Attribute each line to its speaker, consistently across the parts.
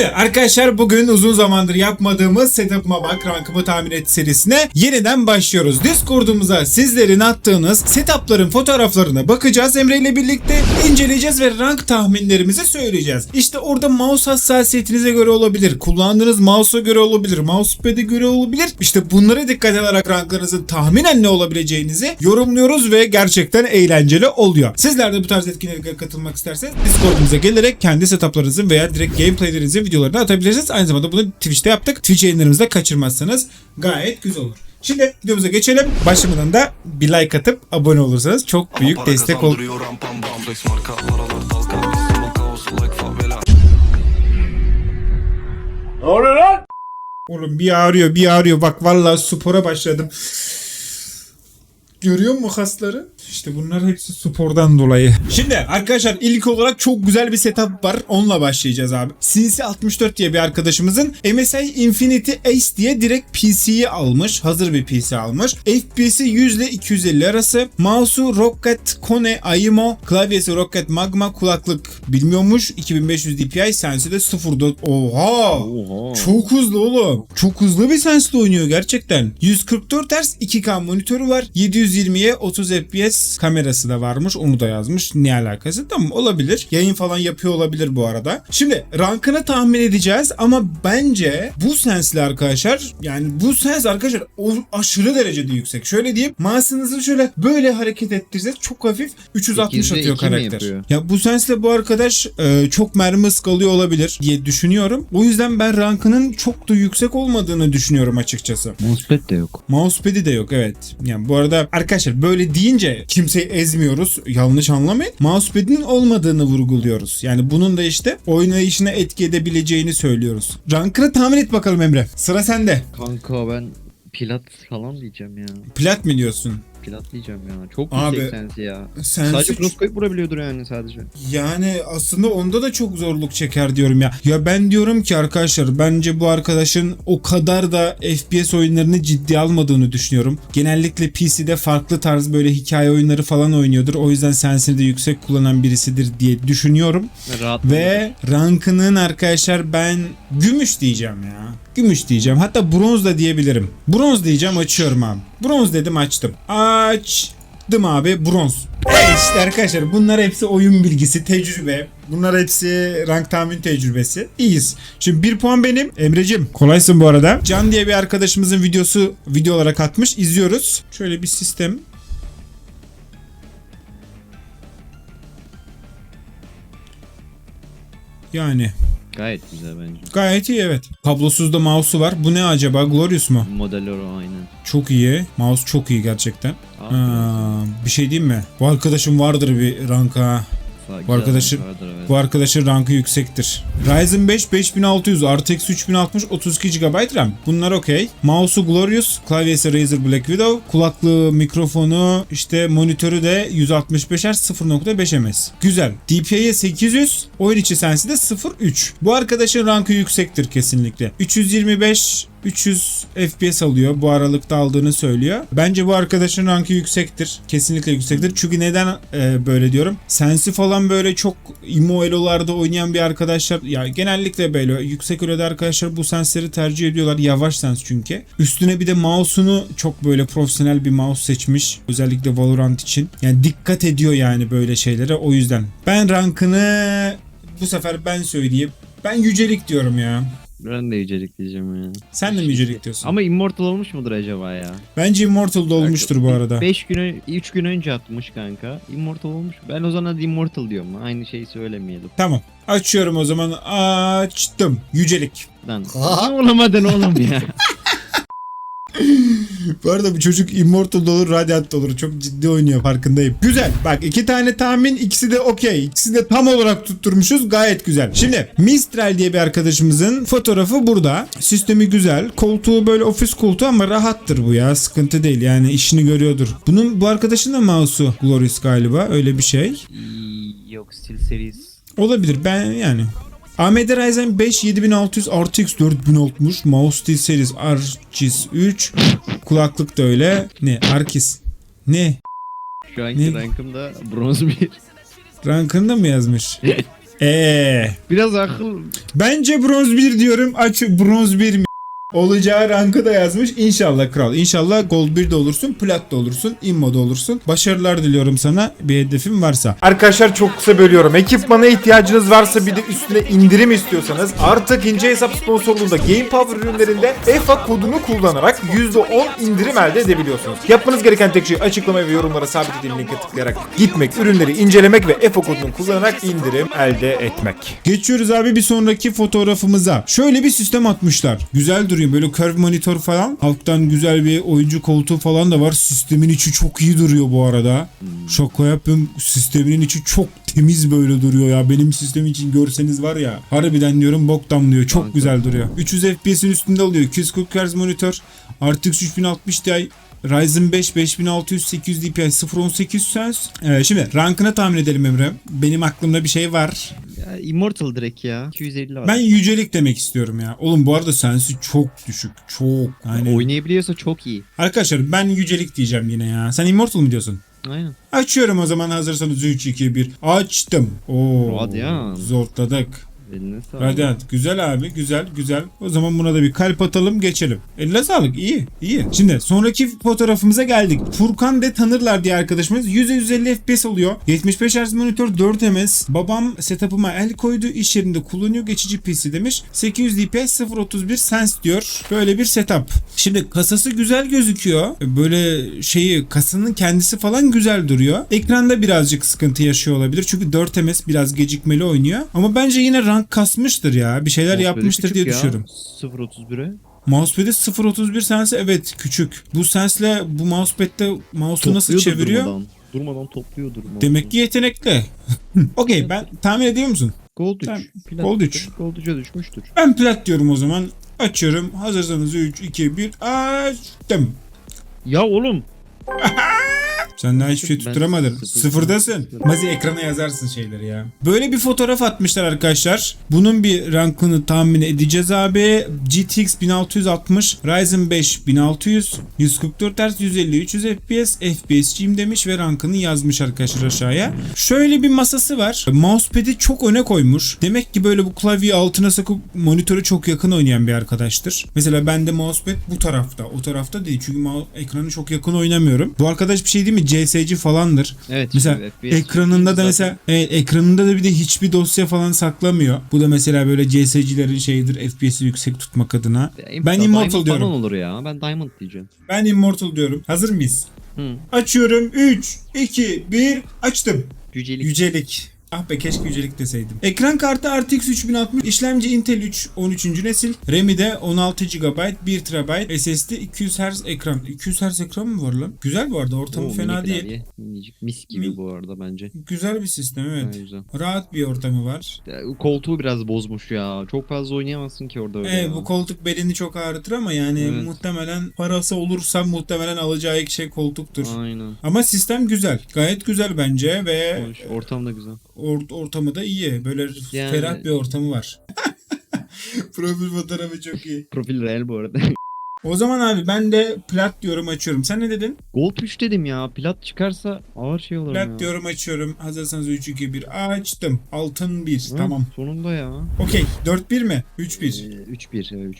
Speaker 1: Şimdi arkadaşlar bugün uzun zamandır yapmadığımız setup'ıma bak rankımı tahmin et serisine yeniden başlıyoruz. Discord'umuza sizlerin attığınız setup'ların fotoğraflarına bakacağız Emre ile birlikte inceleyeceğiz ve rank tahminlerimizi söyleyeceğiz. İşte orada mouse hassasiyetinize göre olabilir, kullandığınız mouse'a göre olabilir, mousepad'e göre olabilir. İşte bunlara dikkat ederek ranklarınızın tahminen ne olabileceğinizi yorumluyoruz ve gerçekten eğlenceli oluyor. Sizler de bu tarz etkinliklere katılmak isterseniz Discord'umuza gelerek kendi setup'larınızın veya direkt gameplay'lerinizin videolarını atabilirsiniz. Aynı zamanda bunu Twitch'te yaptık. Twitch yayınlarımızda kaçırmazsanız gayet güzel olur. Şimdi videomuza geçelim. Başlamadan da bir like atıp abone olursanız çok büyük destek olur.
Speaker 2: kaosu like favela
Speaker 1: Oğlum bir ağrıyor bir ağrıyor. Bak vallahi spora başladım. Görüyor musun kasları? İşte bunlar hepsi spordan dolayı. Şimdi arkadaşlar ilk olarak çok güzel bir setup var. Onunla başlayacağız abi. Sinsi 64 diye bir arkadaşımızın MSI Infinity Ace diye direkt PC'yi almış. Hazır bir PC almış. FPS'i 100 ile 250 arası. Mouse'u Rocket Kone Aimo. Klavyesi Rocket Magma. Kulaklık bilmiyormuş. 2500 DPI. Sensi de 0.4. Oha!
Speaker 3: Oha.
Speaker 1: Çok hızlı oğlum. Çok hızlı bir sensle oynuyor gerçekten. 144 Hz 2K monitörü var. 720'ye 30 FPS kamerası da varmış. Onu da yazmış. Ne alakası? Tamam olabilir. Yayın falan yapıyor olabilir bu arada. Şimdi rankını tahmin edeceğiz ama bence bu sensle arkadaşlar yani bu sens arkadaşlar o aşırı derecede yüksek. Şöyle diyeyim. Mouse'ınızı şöyle böyle hareket ettirseniz çok hafif 360
Speaker 3: 8'de
Speaker 1: atıyor
Speaker 3: 2 mi
Speaker 1: karakter. Ya bu sensle bu arkadaş e, çok mermi ıskalıyor olabilir diye düşünüyorum. O yüzden ben rankının çok da yüksek olmadığını düşünüyorum açıkçası.
Speaker 3: Mousepad de yok.
Speaker 1: Mousepad'i de yok evet. Yani bu arada arkadaşlar böyle deyince kimseyi ezmiyoruz. Yanlış anlamayın. Mousepad'in olmadığını vurguluyoruz. Yani bunun da işte oynayışına etki edebileceğini söylüyoruz. Rankını tahmin et bakalım Emre. Sıra sende.
Speaker 3: Kanka ben plat falan diyeceğim ya.
Speaker 1: Plat mi diyorsun?
Speaker 3: Plat diyeceğim ya. Çok
Speaker 1: Abi,
Speaker 3: yüksek sensi ya.
Speaker 1: Sensi
Speaker 3: Sadece crosscope vurabiliyordur yani sadece.
Speaker 1: Yani aslında onda da çok zorluk çeker diyorum ya. Ya ben diyorum ki arkadaşlar bence bu arkadaşın o kadar da FPS oyunlarını ciddi almadığını düşünüyorum. Genellikle PC'de farklı tarz böyle hikaye oyunları falan oynuyordur. O yüzden sensini de yüksek kullanan birisidir diye düşünüyorum.
Speaker 3: Rahat
Speaker 1: Ve rankının arkadaşlar ben gümüş diyeceğim ya. Gümüş diyeceğim. Hatta bronz da diyebilirim. Bronz diyeceğim açıyorum abi. Bronz dedim açtım. Açtım abi bronz. Evet işte arkadaşlar bunlar hepsi oyun bilgisi, tecrübe. Bunlar hepsi rank tahmin tecrübesi. İyiyiz. Şimdi bir puan benim. Emrecim kolaysın bu arada. Can diye bir arkadaşımızın videosu video olarak atmış. İzliyoruz. Şöyle bir sistem. Yani
Speaker 3: Gayet güzel bence.
Speaker 1: Gayet iyi evet. Kablosuz da mouse'u var. Bu ne acaba? Glorious mu?
Speaker 3: Modeller o aynen.
Speaker 1: Çok iyi. Mouse çok iyi gerçekten. Aa, bir şey diyeyim mi? Bu arkadaşın vardır bir ranka. Bu arkadaşı bu arkadaşın rankı yüksektir. Ryzen 5 5600, RTX 3060, 32 GB RAM. Bunlar okey. Mouse'u Glorious, klavyesi Razer Black Widow, kulaklığı, mikrofonu, işte monitörü de 165 Hz 0.5 ms. Güzel. DPI'ye 800, oyun içi sensi de 0.3. Bu arkadaşın rankı yüksektir kesinlikle. 325 300 FPS alıyor. Bu aralıkta aldığını söylüyor. Bence bu arkadaşın rankı yüksektir. Kesinlikle yüksektir. Çünkü neden e, böyle diyorum? Sensi falan böyle çok imo elolarda oynayan bir arkadaşlar ya genellikle böyle yüksek eloda arkadaşlar bu sensleri tercih ediyorlar. Yavaş sens çünkü. Üstüne bir de mouse'unu çok böyle profesyonel bir mouse seçmiş. Özellikle Valorant için. Yani dikkat ediyor yani böyle şeylere. O yüzden. Ben rankını bu sefer ben söyleyeyim. Ben yücelik diyorum ya.
Speaker 3: Ben de yücelik diyeceğim ya.
Speaker 1: Sen de mi yücelik diyorsun?
Speaker 3: Ama Immortal olmuş mudur acaba ya?
Speaker 1: Bence Immortal'da olmuştur bu arada.
Speaker 3: 5 gün 3 gün önce atmış kanka. Immortal olmuş. Ben o zaman hadi Immortal diyorum. Aynı şeyi söylemeyelim.
Speaker 1: Tamam. Açıyorum o zaman. Açtım. Yücelik.
Speaker 3: Lan olamadın oğlum ya?
Speaker 1: Bu arada bu çocuk Immortal da olur, Radiant da olur. Çok ciddi oynuyor farkındayım. Güzel. Bak iki tane tahmin ikisi de okey. İkisi de tam olarak tutturmuşuz. Gayet güzel. Şimdi Mistral diye bir arkadaşımızın fotoğrafı burada. Sistemi güzel. Koltuğu böyle ofis koltuğu ama rahattır bu ya. Sıkıntı değil. Yani işini görüyordur. Bunun bu arkadaşın da mouse'u Glorious galiba. Öyle bir şey.
Speaker 3: Yok Steel Series.
Speaker 1: Olabilir. Ben yani AMD Ryzen 5 7600 RTX 4060 Mouse Steel Series RGIS 3 Kulaklık da öyle. Ne? Arkis. Ne?
Speaker 3: Şu anki
Speaker 1: Ne?
Speaker 3: rankımda bronz 1.
Speaker 1: Rankında mı yazmış? Eee
Speaker 3: Biraz akıl
Speaker 1: Bence bronz 1 diyorum. Aç bronz 1 mi? Olacağı rankı da yazmış. İnşallah kral. İnşallah gold 1 de olursun, plat da olursun, immo da olursun. Başarılar diliyorum sana bir hedefin varsa.
Speaker 4: Arkadaşlar çok kısa bölüyorum. Ekipmana ihtiyacınız varsa bir de üstüne indirim istiyorsanız artık ince hesap sponsorluğunda Game Power ürünlerinde EFA kodunu kullanarak %10 indirim elde edebiliyorsunuz. Yapmanız gereken tek şey açıklamaya ve yorumlara sabitlediğim linke tıklayarak gitmek, ürünleri incelemek ve EFA kodunu kullanarak indirim elde etmek.
Speaker 1: Geçiyoruz abi bir sonraki fotoğrafımıza. Şöyle bir sistem atmışlar. Güzel duruyor. Böyle curve monitör falan. Alttan güzel bir oyuncu koltuğu falan da var. Sistemin içi çok iyi duruyor bu arada. Şaka yapıyorum. Sistemin içi çok temiz böyle duruyor ya. Benim sistem için görseniz var ya. Harbiden diyorum bok damlıyor. Çok güzel duruyor. 300 FPS'in üstünde oluyor. 240 Hz monitör. RTX 3060 Ti. Ryzen 5 5600 800 DPI 018 Sens. Ee, şimdi rankını tahmin edelim Emre. Benim aklımda bir şey var.
Speaker 3: ya, Immortal direkt ya. 250 var.
Speaker 1: Ben yücelik demek istiyorum ya. Oğlum bu arada sensi çok düşük. Çok. Yani
Speaker 3: Oynayabiliyorsa çok iyi.
Speaker 1: Arkadaşlar ben yücelik diyeceğim yine ya. Sen immortal mı diyorsun?
Speaker 3: Aynen.
Speaker 1: Açıyorum o zaman hazırsanız 3 2 1. Açtım. Oo.
Speaker 3: Radyant.
Speaker 1: Zortladık.
Speaker 3: Eline sağlık.
Speaker 1: Radyant. Güzel abi. Güzel güzel. O zaman buna da bir kalp atalım geçelim. Eline sağlık. İyi. iyi. Şimdi sonraki fotoğrafımıza geldik. Furkan de tanırlar diye arkadaşımız. 100-150 FPS oluyor. 75 Hz monitör 4 ms. Babam setup'ıma el koydu. İş yerinde kullanıyor. Geçici PC demiş. 800 DPI 031 Sense diyor. Böyle bir setup. Şimdi kasası güzel gözüküyor. Böyle şeyi kasanın kendisi falan güzel duruyor. Ekranda birazcık sıkıntı yaşıyor olabilir. Çünkü 4 ms biraz gecikmeli oynuyor. Ama bence yine rank kasmıştır ya. Bir şeyler
Speaker 3: Mousepad'i
Speaker 1: yapmıştır
Speaker 3: küçük
Speaker 1: diye
Speaker 3: ya.
Speaker 1: düşünüyorum.
Speaker 3: 0.31'e.
Speaker 1: Mousepad'i 0.31 sensi evet küçük. Bu sensle bu mousepad'de mouse'u nasıl
Speaker 3: Topluyordur
Speaker 1: çeviriyor?
Speaker 3: Durmadan. durmadan topluyordur.
Speaker 1: Demek ki yetenekli. Okey ben tahmin ediyor musun?
Speaker 3: Gold 3.
Speaker 1: Tamam,
Speaker 3: Plat
Speaker 1: Gold üç.
Speaker 3: Gold 3'e düşmüştür.
Speaker 1: Ben plat diyorum o zaman. Açıyorum. Hazırsanız 3, 2, 1. Açtım.
Speaker 3: Ya oğlum.
Speaker 1: Sen daha hiçbir şey tutturamadın.
Speaker 3: sıfır-
Speaker 1: Sıfırdasın.
Speaker 3: sıfır.
Speaker 1: Mazi ekrana yazarsın şeyleri ya. Böyle bir fotoğraf atmışlar arkadaşlar. Bunun bir rankını tahmin edeceğiz abi. GTX 1660, Ryzen 5 1600, 144 Hz, 150, 300 FPS, FPS'ciyim demiş ve rankını yazmış arkadaşlar aşağıya. Şöyle bir masası var. Mousepad'i çok öne koymuş. Demek ki böyle bu klavyeyi altına sakıp monitörü çok yakın oynayan bir arkadaştır. Mesela bende mousepad bu tarafta. O tarafta değil. Çünkü ekranı çok yakın oynamıyorum. Bu arkadaş bir şey değil mi? CS'ci falandır.
Speaker 3: Evet.
Speaker 1: Mesela
Speaker 3: FPS
Speaker 1: ekranında da mesela evet, ekranında da bir de hiçbir dosya falan saklamıyor. Bu da mesela böyle CS'cilerin şeyidir FPS'i yüksek tutmak adına.
Speaker 3: Ya,
Speaker 1: Ben Immortal diyorum.
Speaker 3: Olur ya. Ben Diamond diyeceğim.
Speaker 1: Ben Immortal diyorum. Hazır mıyız?
Speaker 3: Hı.
Speaker 1: Açıyorum. 3, 2, 1. Açtım.
Speaker 3: Yücelik.
Speaker 1: Yücelik. Ah be keşke yücelik deseydim. Ekran kartı RTX 3060, işlemci Intel 3 13. nesil, RAM'i de 16 GB, 1 TB, SSD 200 Hz ekran. 200 Hz ekran mı var lan? Güzel bu arada ortamı
Speaker 3: Oo,
Speaker 1: fena değil.
Speaker 3: klavye, Minicik. Mis gibi
Speaker 1: Mi-
Speaker 3: bu arada bence.
Speaker 1: Güzel bir sistem evet.
Speaker 3: Güzel.
Speaker 1: Rahat bir ortamı var.
Speaker 3: Ya, koltuğu biraz bozmuş ya. Çok fazla oynayamazsın ki orada öyle
Speaker 1: Evet
Speaker 3: ya.
Speaker 1: bu koltuk belini çok ağrıtır ama yani
Speaker 3: Evet.
Speaker 1: muhtemelen parası olursa muhtemelen alacağı ilk şey koltuktur.
Speaker 3: Aynen.
Speaker 1: Ama sistem güzel. Gayet güzel bence ve
Speaker 3: Hoş. Ortam da güzel.
Speaker 1: Or- ortamı da iyi. Böyle
Speaker 3: Yani-
Speaker 1: ferah bir ortamı var. Profil fotoğrafı çok iyi.
Speaker 3: Profil real bu arada.
Speaker 1: O zaman abi ben de plat diyorum açıyorum. Sen ne dedin?
Speaker 3: Gold 3 dedim ya. Plat çıkarsa ağır şey olur ya.
Speaker 1: Plat diyorum açıyorum. Hazırsanız 3 2 1 açtım. Altın 1.
Speaker 3: Hı,
Speaker 1: Tamam.
Speaker 3: Sonunda ya.
Speaker 1: Okey. 4 1 mi? 3 1.
Speaker 3: Ee, 3-1. Evet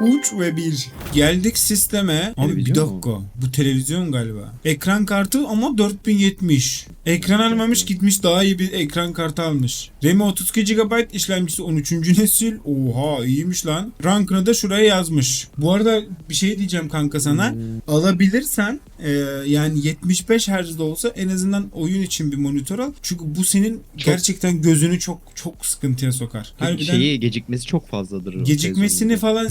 Speaker 3: 3-1.
Speaker 1: 3 ve 1. Geldik sisteme. Abi bir
Speaker 3: Televizyon mu?
Speaker 1: dakika. Bu televizyon galiba. Ekran kartı ama 4070. Ekran almamış gitmiş daha iyi bir ekran kartı almış. RAM'i 32 GB, işlemcisi 13. nesil. Oha iyiymiş lan. Rankını da şuraya yazmış. Bu arada bir şey diyeceğim kanka sana.
Speaker 3: Hmm.
Speaker 1: Alabilirsen e, yani 75 Hz'de olsa en azından oyun için bir monitör al. Çünkü bu senin
Speaker 3: Çok-
Speaker 1: gerçekten gözünü çok çok sıkıntıya sokar. Harbiden
Speaker 3: Şeyi gecikmesi çok fazladır.
Speaker 1: Gecikmesini falan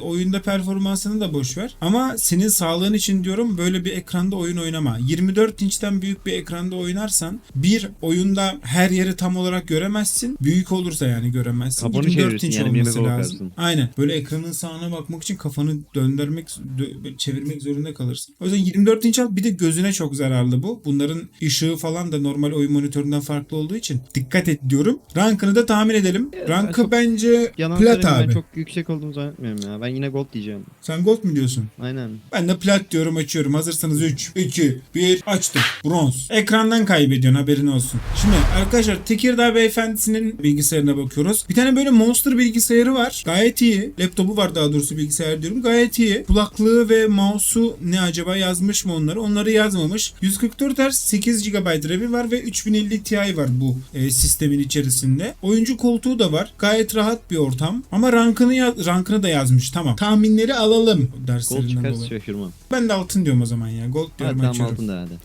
Speaker 1: oyunda performansını da boş ver. Ama senin sağlığın için diyorum böyle bir ekranda oyun oynama. 24 inçten büyük bir ekranda oynarsan bir oyunda her yeri tam olarak göremezsin. Büyük olursa yani göremezsin.
Speaker 3: Kafanı
Speaker 1: 24
Speaker 3: çevirirsin
Speaker 1: inç
Speaker 3: yani,
Speaker 1: olması lazım.
Speaker 3: bakarsın.
Speaker 1: Aynen. Böyle ekranın sağına bakmak için kafanı döndürmek dö- çevirmek zorunda kalırsın. O yüzden 24 inç al bir de gözüne çok zararlı bu. Bunların ışığı falan da normal oyun monitöründen farklı olduğu için dikkat et diyorum. Rankını da tahmin edelim. Rankı bence
Speaker 3: Yalan
Speaker 1: plat abi.
Speaker 3: ben çok yüksek olduğunu zannetmiyorum ya. Ben yine gold diyeceğim.
Speaker 1: Sen gold mu diyorsun?
Speaker 3: Aynen.
Speaker 1: Ben de plat diyorum açıyorum. Hazırsanız 3, 2, 1 açtım. Bronz. Ekrandan kaybediyorsun haberin olsun. Şimdi arkadaşlar Tekirdağ beyefendisinin bilgisayarına bakıyoruz. Bir tane böyle monster bilgisayarı var. Gayet iyi. Laptopu var daha doğrusu bilgisayar diyorum. Gayet iyi. Kulaklığı ve mouse'u ne acaba yazmış mı onları? Onları yazmamış. 144 Hz 8 GB RAM'i var ve 3050 Ti var bu e, sistemin içerisinde. Oyuncu koltuğu da var. Gayet rahat bir ortam. Ama rankını rankını da yazmış. Tamam. Tahminleri alalım.
Speaker 3: Gold
Speaker 1: Derslerinden
Speaker 3: çıkarsa
Speaker 1: dolayı.
Speaker 3: şaşırmam.
Speaker 1: Ben de altın diyorum o zaman ya. Gold
Speaker 3: Ha,
Speaker 1: diyorum
Speaker 3: tamam
Speaker 1: açıyorum.
Speaker 3: altında hadi.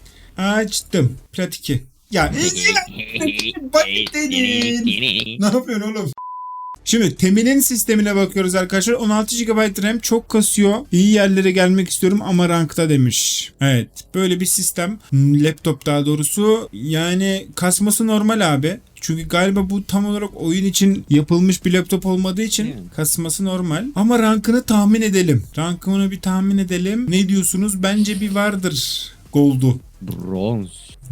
Speaker 1: Açtım. Plat 2. Ya ne yapıyorsun oğlum? Şimdi Temin'in sistemine bakıyoruz arkadaşlar. 16 GB RAM çok kasıyor. İyi yerlere gelmek istiyorum ama rankta demiş. Evet. Böyle bir sistem. Hmm, Laptop daha doğrusu. Yani kasması normal abi. Çünkü galiba bu tam olarak oyun için yapılmış bir laptop olmadığı için
Speaker 3: Yani.
Speaker 1: kasması normal. Ama rankını tahmin edelim. Rankını bir tahmin edelim. Ne diyorsunuz? Bence bir vardır. Gold'u.
Speaker 3: Bronz.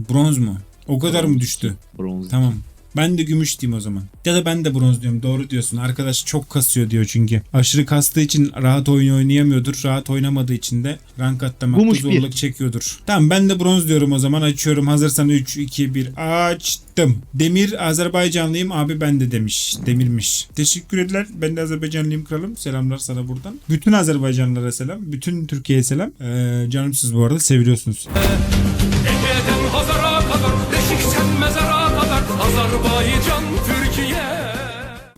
Speaker 1: Bronz mu? O kadar mı düştü?
Speaker 3: Bronz.
Speaker 1: Tamam. Ben de gümüş diyeyim o zaman. Ya da ben de bronz diyorum. Doğru diyorsun. Arkadaş çok kasıyor diyor çünkü. Aşırı kastığı için rahat oyun oynayamıyordur. Rahat oynamadığı için de rank atlamakta
Speaker 3: Gumuş bir.
Speaker 1: zorluk çekiyordur. Tamam ben de bronz diyorum o zaman. Açıyorum. Hazırsan 3, 2, 1. Açtım. Demir Azerbaycanlıyım. Abi ben de demiş. Demirmiş. Teşekkür ederler. Ben de Azerbaycanlıyım kralım. Selamlar sana buradan. Bütün Azerbaycanlılara selam. Bütün Türkiye'ye selam. Ee, canımsız bu arada. Seviyorsunuz.
Speaker 2: Ege'den Hazar'a 一张。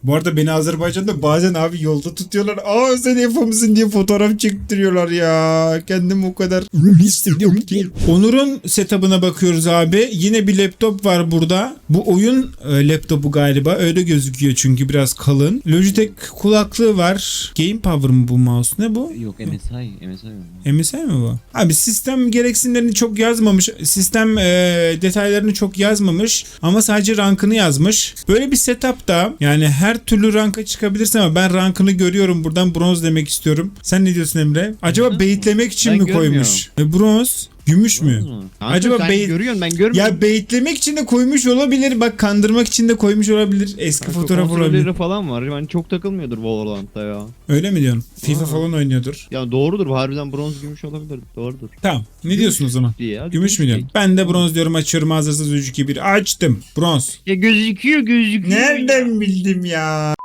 Speaker 1: Bu arada beni Azerbaycan'da bazen abi yolda tutuyorlar. Aa sen yapımızın diye fotoğraf çektiriyorlar ya. Kendim o kadar hissediyorum ki. Onur'un setup'ına bakıyoruz abi. Yine bir laptop var burada. Bu oyun e, laptopu galiba. Öyle gözüküyor çünkü biraz kalın. Logitech kulaklığı var. Game Power mı bu mouse? Ne bu?
Speaker 3: Yok MSI. MSI.
Speaker 1: MSI mi bu? Abi sistem gereksinimlerini çok yazmamış. Sistem e, detaylarını çok yazmamış. Ama sadece rankını yazmış. Böyle bir setupta yani her türlü ranka çıkabilirsin ama ben rankını görüyorum. Buradan bronz demek istiyorum. Sen ne diyorsun Emre? Acaba
Speaker 3: Bronz
Speaker 1: baitlemek için
Speaker 3: Ben
Speaker 1: mi koymuş? E, bronz. Gümüş mü?
Speaker 3: Kanka
Speaker 1: Acaba
Speaker 3: sen
Speaker 1: bey-
Speaker 3: görüyorsun ben görmüyorum.
Speaker 1: Ya baitlemek için de koymuş olabilir. Bak kandırmak için de koymuş olabilir. Eski
Speaker 3: Kanka
Speaker 1: fotoğraf olabilir.
Speaker 3: falan var. Yani çok takılmıyordur Valorant'ta ya.
Speaker 1: Öyle mi diyorsun? FIFA
Speaker 3: Aa.
Speaker 1: falan oynuyordur.
Speaker 3: Ya doğrudur. Harbiden bronz gümüş olabilir. Doğrudur.
Speaker 1: Tamam. Ne diyorsun o zaman?
Speaker 3: Diye ya.
Speaker 1: Gümüş mü diyorsun? Ben de bronz diyorum açıyorum hazırsız 3 2 1 açtım. Bronz.
Speaker 3: Ya gözüküyor gözüküyor.
Speaker 1: Nereden bildim ya?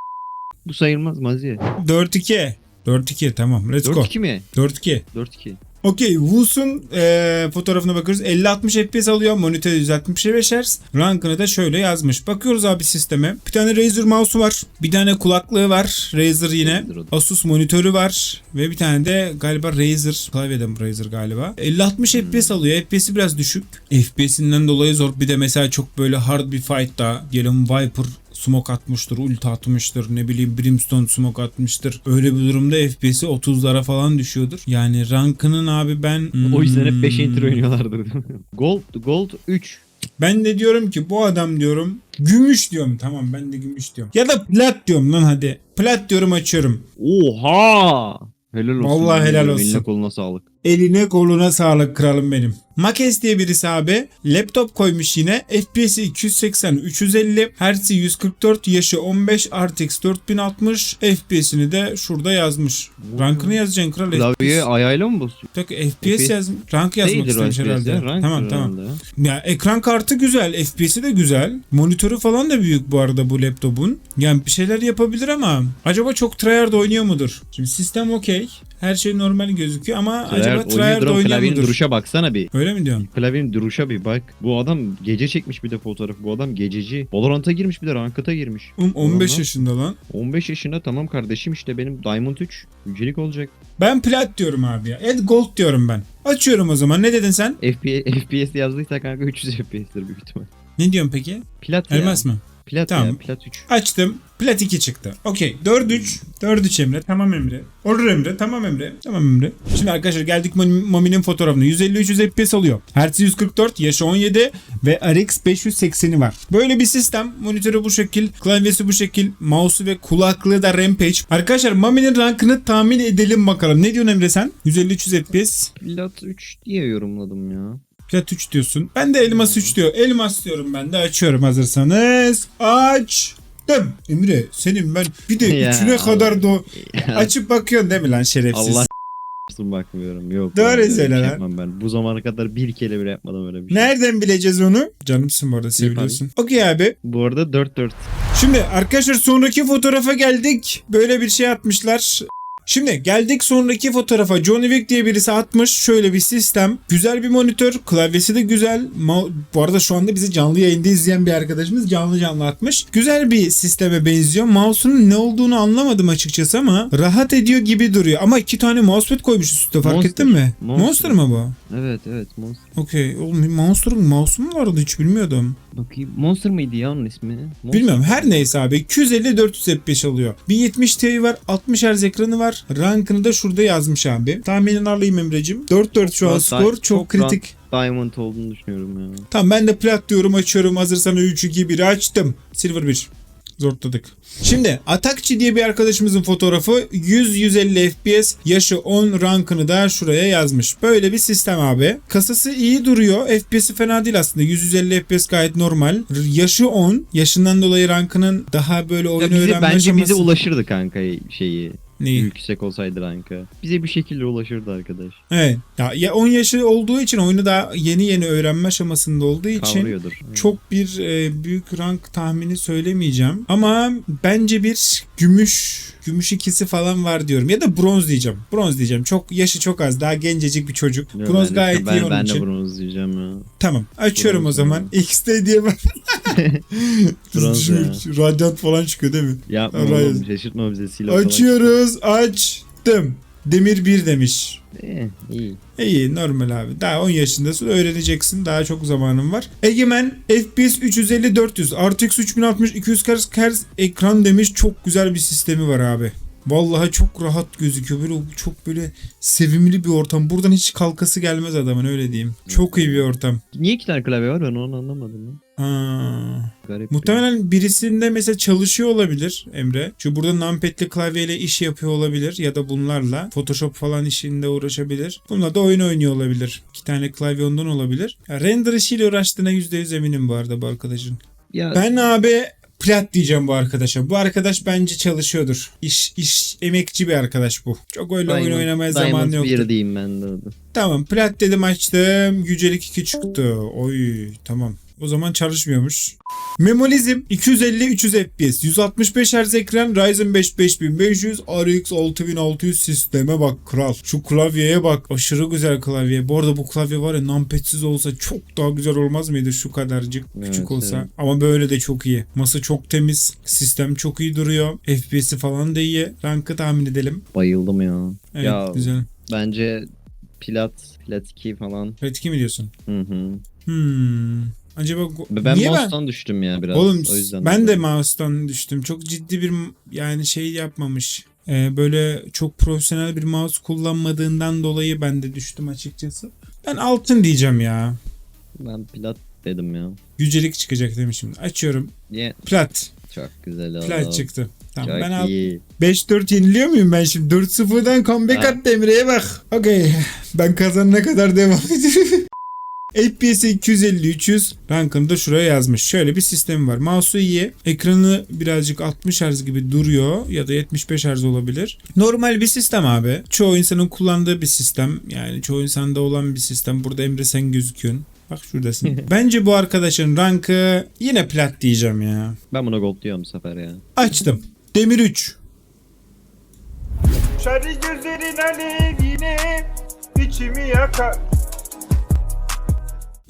Speaker 3: Bu sayılmaz Maziye.
Speaker 1: 4 2. 4 2 tamam let's go.
Speaker 3: 4-2 mi?
Speaker 1: 4 2.
Speaker 3: 4-2.
Speaker 1: Okey Wus'un eee, fotoğrafına bakıyoruz. 50-60 FPS alıyor. Monitör 165 Hz. Rankını da şöyle yazmış. Bakıyoruz abi sisteme. Bir tane Razer mouse'u var. Bir tane kulaklığı var. Razer yine. Asus monitörü var. Ve bir tane de galiba Razer. Klavyeden Razer galiba. 50-60 FPS alıyor. FPS'i biraz düşük. FPS'inden dolayı zor. Bir de mesela çok böyle hard bir fight'ta diyelim Viper smoke atmıştır, ulti atmıştır, ne bileyim Brimstone smoke atmıştır. Öyle bir durumda FPS'i 30'lara falan düşüyordur. Yani rankının abi ben...
Speaker 3: O yüzden hep 5
Speaker 1: hmm,
Speaker 3: enter oynuyorlardır. Gold, Gold 3.
Speaker 1: Ben de diyorum ki bu adam diyorum gümüş diyorum tamam ben de gümüş diyorum. Ya da plat diyorum lan hadi. Plat diyorum açıyorum.
Speaker 3: Oha! Helal olsun.
Speaker 1: Vallahi helal olsun.
Speaker 3: Eline koluna sağlık.
Speaker 1: Eline koluna sağlık kralım benim. Makes diye birisi abi laptop koymuş yine. FPS'i 280 350 Hz'i 144 yaşı 15 RTX 4060 FPS'ini de şurada yazmış. Rankını yazacaksın kral.
Speaker 3: Klavye
Speaker 1: FPS.
Speaker 3: ayağıyla mı basıyor?
Speaker 1: Yok, FPS yaz, rank yazmak
Speaker 3: Değildir
Speaker 1: istemiş
Speaker 3: FPS
Speaker 1: herhalde.
Speaker 3: ya, rank
Speaker 1: tamam
Speaker 3: herhalde
Speaker 1: tamam.
Speaker 3: ya.
Speaker 1: Ya ekran kartı güzel, FPS'i de güzel. Monitörü falan da büyük bu arada bu laptopun. Yani bir şeyler yapabilir ama acaba çok tryhard oynuyor mudur? Şimdi sistem okey. Her şey normal gözüküyor ama acaba
Speaker 3: Tryhard
Speaker 1: tryhard
Speaker 3: oynuyordur ama
Speaker 1: oynuyor
Speaker 3: klavyenin
Speaker 1: mudur?
Speaker 3: duruşa baksana bir.
Speaker 1: Öyle mi diyorsun?
Speaker 3: Klavyenin duruşa bir bak. Bu adam gece çekmiş bir de fotoğrafı. Bu adam gececi. Valorant'a girmiş bir de Ranked'a girmiş.
Speaker 1: Um, 15
Speaker 3: Ulan.
Speaker 1: yaşında lan.
Speaker 3: 15 yaşında tamam kardeşim işte benim Diamond 3. Yücelik olacak.
Speaker 1: Ben plat diyorum abi ya. Ed Gold diyorum ben. Açıyorum o zaman. Ne dedin sen?
Speaker 3: FPS, FPS yazdıysa kanka 300 FPS'tir büyük ihtimal.
Speaker 1: Ne diyorsun peki?
Speaker 3: Plat ya.
Speaker 1: Elmas mı?
Speaker 3: Plat
Speaker 1: Tamam.
Speaker 3: ya. Plat 3.
Speaker 1: Açtım. Plat 2 çıktı. Okey. 4-3. 4-3 Emre. Tamam Emre. Olur Emre. Tamam Emre. Tamam Emre. Şimdi arkadaşlar geldik Mami- Mami'nin fotoğrafına. 150-300 FPS alıyor. Hertz 144, yaşı 17 ve RX 580'i var. Böyle bir sistem. Monitörü bu şekil, klavyesi bu şekil, mouse'u ve kulaklığı da Rampage. Arkadaşlar Mami'nin rankını tahmin edelim bakalım. Ne diyorsun Emre sen? 150-300 FPS.
Speaker 3: Plat 3 diye yorumladım ya.
Speaker 1: Plat 3 diyorsun. Ben de elmas 3 diyor. Elmas diyorum ben de açıyorum hazırsanız. Aç. Açtım. Emre senin ben bir de
Speaker 3: Ya
Speaker 1: üçüne
Speaker 3: Allah.
Speaker 1: kadar da açıp bakıyorsun değil mi lan şerefsiz?
Speaker 3: Allah bakmıyorum. Yok.
Speaker 1: Doğru
Speaker 3: bir
Speaker 1: söyle
Speaker 3: şey
Speaker 1: lan.
Speaker 3: ben. Bu zamana kadar bir kere bile yapmadım öyle bir şey.
Speaker 1: Nereden bileceğiz onu? Canımsın bu arada seviyorsun. Okey abi.
Speaker 3: Bu arada 4-4.
Speaker 1: Şimdi arkadaşlar sonraki fotoğrafa geldik. Böyle bir şey atmışlar. Şimdi geldik sonraki fotoğrafa. Johnny Wick diye birisi atmış. Şöyle bir sistem. Güzel bir monitör. Klavyesi de güzel. Ma- Bu arada şu anda bizi canlı yayında izleyen bir arkadaşımız canlı canlı atmış. Güzel bir sisteme benziyor. Mouse'un ne olduğunu anlamadım açıkçası ama rahat ediyor gibi duruyor. Ama iki tane mousepad koymuş üstte fark
Speaker 3: Monster.
Speaker 1: ettin mi?
Speaker 3: Monster.
Speaker 1: Monster mı bu?
Speaker 3: Evet evet Monster.
Speaker 1: Okey. Oğlum Monster'ın mouse'u mu vardı hiç bilmiyordum.
Speaker 3: Bakayım. Monster mıydı ya onun ismi? Monster.
Speaker 1: Bilmiyorum her neyse abi 250-400 FPS alıyor. 1070 Ti var 60 Hz ekranı var. Rankını da şurada yazmış abi. Tahminin alayım Emre'cim. 4-4 şu an
Speaker 3: Çok
Speaker 1: skor çok,
Speaker 3: çok
Speaker 1: kritik.
Speaker 3: Diamond olduğunu düşünüyorum ya.
Speaker 1: Tamam ben de plat diyorum açıyorum. Hazırsan 3 2 1 açtım. Silver 1. Zortladık. Şimdi Atakçı diye bir arkadaşımızın fotoğrafı 100-150 FPS yaşı 10 rankını da şuraya yazmış. Böyle bir sistem abi. Kasası iyi duruyor. FPS'i fena değil aslında. 100-150 FPS gayet normal. Yaşı 10. Yaşından dolayı rankının daha böyle
Speaker 3: Ya
Speaker 1: oyun
Speaker 3: bize,
Speaker 1: öğrenme
Speaker 3: bence
Speaker 1: aşaması...
Speaker 3: bize ulaşırdı kanka şeyi.
Speaker 1: Neyi?
Speaker 3: Yüksek olsaydı ranka. Bize bir şekilde ulaşırdı arkadaş.
Speaker 1: Evet. Ya, ya 10 yaşı olduğu için oyunu daha yeni yeni öğrenme aşamasında olduğu için çok bir e, büyük rank tahmini söylemeyeceğim. Ama bence bir gümüş gümüş ikisi falan var diyorum. Ya da bronz diyeceğim. Bronz diyeceğim. Çok yaşı çok az. Daha gencecik bir çocuk.
Speaker 3: Ya
Speaker 1: bronz
Speaker 3: ben
Speaker 1: gayet
Speaker 3: ben,
Speaker 1: iyi onun
Speaker 3: ben
Speaker 1: için.
Speaker 3: de bronz diyeceğim ya.
Speaker 1: Tamam. Açıyorum
Speaker 3: Bronz
Speaker 1: o zaman.
Speaker 3: ya.
Speaker 1: XT diye bak.
Speaker 3: Bronz ya.
Speaker 1: Radyant falan çıkıyor değil mi?
Speaker 3: Yapma oğlum şaşırtma silah falan.
Speaker 1: Açıyoruz. Açtım. Demir 1 demiş.
Speaker 3: Eh, iyi.
Speaker 1: İyi normal abi. Daha 10 yaşındasın öğreneceksin. Daha çok zamanın var. Egemen FPS 350-400 RTX 3060 200 Hz ekran demiş. Çok güzel bir sistemi var abi. Vallahi çok rahat gözüküyor. Böyle çok böyle sevimli bir ortam. Buradan hiç kalkası gelmez adamın öyle diyeyim. Çok iyi bir ortam.
Speaker 3: Niye iki tane klavye var ben onu anlamadım. Ya.
Speaker 1: Aa.
Speaker 3: Garip.
Speaker 1: Muhtemelen birisinde mesela çalışıyor olabilir Emre. Çünkü burada numpad'li klavyeyle iş yapıyor olabilir ya da bunlarla Photoshop falan işinde uğraşabilir. Bununla da oyun oynuyor olabilir. İki tane klavye ondan olabilir. Ya render işiyle uğraştığına %100 eminim bu arada bu arkadaşın.
Speaker 3: Ya,
Speaker 1: Ben abi plat diyeceğim bu arkadaşa. Bu arkadaş bence çalışıyordur. İş, iş emekçi bir arkadaş bu. Çok öyle oyun
Speaker 3: Diamond-
Speaker 1: oynamaya
Speaker 3: Diamond
Speaker 1: zamanı yoktur.
Speaker 3: bir diyeyim ben de.
Speaker 1: Tamam plat dedim açtım. Yücelik 2 çıktı. Oy tamam. O zaman çalışmıyormuş. Memolizm 250-300 FPS, 165 Hz ekran, Ryzen 5 5500, RX 6600 sisteme bak kral. Şu klavyeye bak. Aşırı güzel klavye. Bu arada bu klavye var ya numpadsiz olsa çok daha güzel olmaz mıydı şu kadarcık küçük
Speaker 3: Evet,
Speaker 1: olsa.
Speaker 3: evet.
Speaker 1: Ama böyle de çok iyi. Masa çok temiz. Sistem çok iyi duruyor. FPS'i falan da iyi. Rankı tahmin edelim.
Speaker 3: Bayıldım ya.
Speaker 1: Evet
Speaker 3: Ya
Speaker 1: güzel.
Speaker 3: bence Plat, Plat 2 falan.
Speaker 1: Red 2 mi diyorsun?
Speaker 3: Hı hı.
Speaker 1: Hmm. Acaba
Speaker 3: Ben
Speaker 1: niye ben?
Speaker 3: mouse'dan düştüm ya biraz.
Speaker 1: Oğlum
Speaker 3: o yüzden
Speaker 1: ben de mouse'tan düştüm. Çok ciddi bir yani şey yapmamış. Ee, böyle çok profesyonel bir mouse kullanmadığından dolayı ben de düştüm açıkçası. Ben altın diyeceğim ya.
Speaker 3: Ben plat dedim ya.
Speaker 1: Yücelik çıkacak demişim. Açıyorum.
Speaker 3: Niye?
Speaker 1: Plat.
Speaker 3: Çok güzel oldu.
Speaker 1: Plat çıktı. Tamam
Speaker 3: Çok
Speaker 1: ben al-
Speaker 3: iyi.
Speaker 1: 5-4 yeniliyor muyum ben şimdi? 4-0'dan comeback
Speaker 3: Ha.
Speaker 1: Emre'ye bak. Okey. Ben kazanana kadar devam ediyorum. FPS'i 250-300 rankını da şuraya yazmış. Şöyle bir sistemi var. Mouse'u iyi. Ekranı birazcık 60 Hz gibi duruyor ya da 75 Hz olabilir. Normal bir sistem abi. Çoğu insanın kullandığı bir sistem. Yani çoğu insanda olan bir sistem. Burada Emre sen gözüküyorsun. Bak şuradasın. Bence bu arkadaşın rankı yine plat diyeceğim ya.
Speaker 3: Ben buna gold diyorum bu sefer ya.
Speaker 1: Açtım. Demir 3.
Speaker 5: Sarı gözlerin alevine içimi yakar.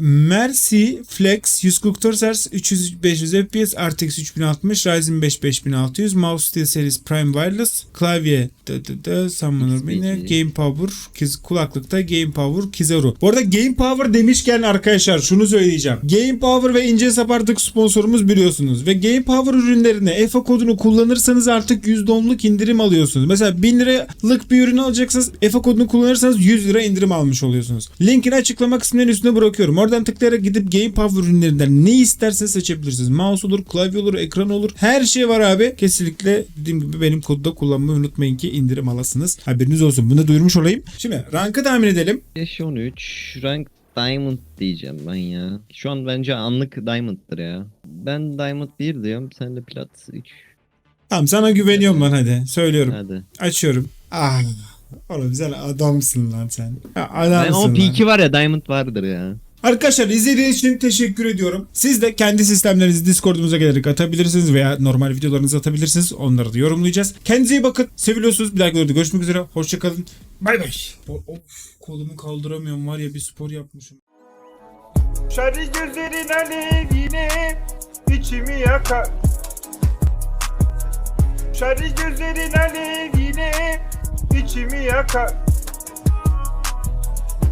Speaker 1: Mercy Flex 144 Hz 300 500 FPS RTX 3060 Ryzen 5 5600 Mouse SteelSeries Prime Wireless Klavye da, da, da, Summoner. Mini Game Power kiz, kulaklıkta Game Power Kizaru. Bu arada Game Power demişken arkadaşlar şunu söyleyeceğim. Game Power ve ince sap artık sponsorumuz biliyorsunuz. Ve Game Power ürünlerine EFA kodunu kullanırsanız artık %10'luk indirim alıyorsunuz. Mesela 1000 liralık bir ürün alacaksınız. EFA kodunu kullanırsanız 100 lira indirim almış oluyorsunuz. Linkini açıklama kısmının üstüne bırakıyorum. Oradan tıklayarak gidip Game Power ürünlerinden ne isterseniz seçebilirsiniz. Mouse olur, klavye olur, ekran olur. Her şey var abi. Kesinlikle dediğim gibi benim kodu da kullanmayı unutmayın ki indirim alasınız. Haberiniz olsun. Bunu da duyurmuş olayım. Şimdi rankı tahmin edelim.
Speaker 3: Yaş 13. Rank Diamond diyeceğim ben ya. Şu an bence anlık Diamond'dır ya. ben Diamond 1 diyorum. Sen de Plat 3.
Speaker 1: Tamam sana güveniyorum ben hadi. Söylüyorum.
Speaker 3: Hadi.
Speaker 1: Açıyorum. Ah. Oğlum sen adamsın lan sen. Ya
Speaker 3: Ben,
Speaker 1: adamsın
Speaker 3: ama
Speaker 1: lan.
Speaker 3: P2 var ya Diamond vardır ya.
Speaker 1: Arkadaşlar izlediğiniz için teşekkür ediyorum. Siz de kendi sistemlerinizi Discord'umuza gelerek atabilirsiniz veya normal videolarınızı atabilirsiniz. Onları da yorumlayacağız. Kendinize iyi bakın. Seviliyorsunuz. Bir dahaki videoda görüşmek üzere. Hoşçakalın. Bay bay. Of kolumu kaldıramıyorum var ya bir spor yapmışım.
Speaker 5: Şarı gözlerin alevine içimi yakar Şarı gözlerin alevine içimi yakar